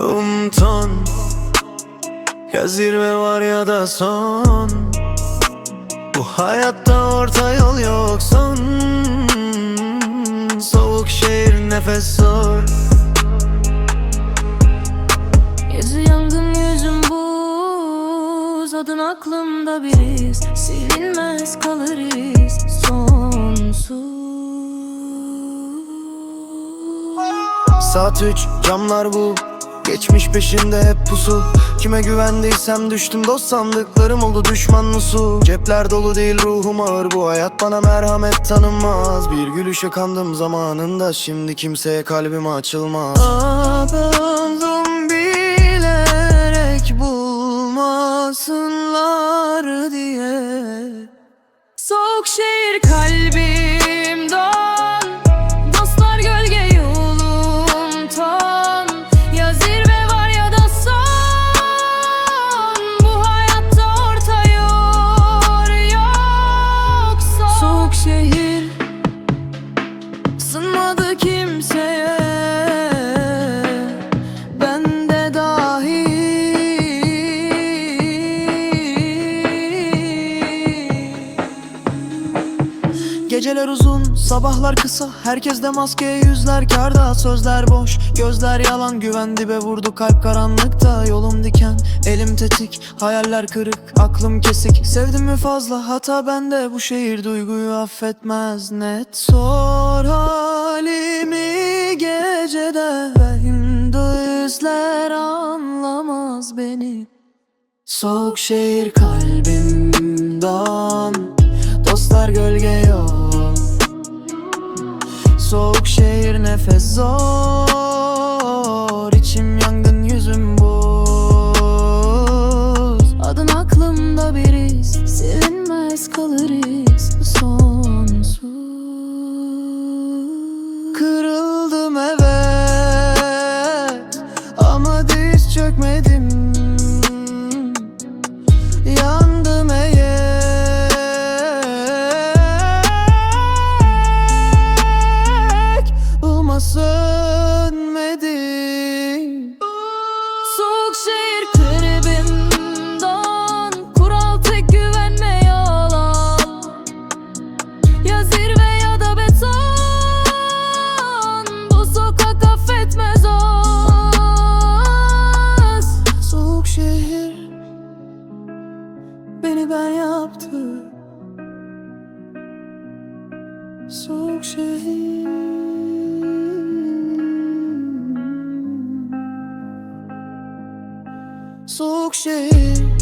Ruhum ton Ya zirve var ya da son. Bu hayatta orta yol yok son. Soğuk şehir nefes zor. Gezi yangın yüzüm buz Adın aklımda bir iz Silinmez kalır iz Sonsuz. Saat üç camlar bu Geçmiş peşinde hep pusu. Kime güvendiysem düştüm dost sandıklarım oldu düşman musu. Cepler dolu değil ruhum ağır. Bu hayat bana merhamet tanımaz. Bir gülüşe kandım zamanında şimdi kimseye kalbim açılmaz. Buldum bilerek bulmasınlar diye. Soğuk şehir kalbimden Geceler uzun, sabahlar kısa. Herkeste maske, yüzler karda. Sözler boş, gözler yalan. Güven dibe vurdu kalp karanlıkta. Yolum diken, elim tetik. Hayaller kırık, aklım kesik. Sevdim mi fazla, hata bende. Bu şehir duyguyu affetmez. Net sor halimi gecede. Ve Hinduizler anlamaz beni. Soğuk şehir kalbimden. Dostlar gölge nefes zor İçim yangın yüzüm buz. Adın aklımda bir iz Silinmez kalır iz Sonsuz Uma sönmedi Soğuk şehir tribimden Kural tek güvenme yalan. Ya zirve ya da beton Bu sokak affetmez az Soğuk şehir Beni ben yaptı. Soğuk şehir Soğuk şehir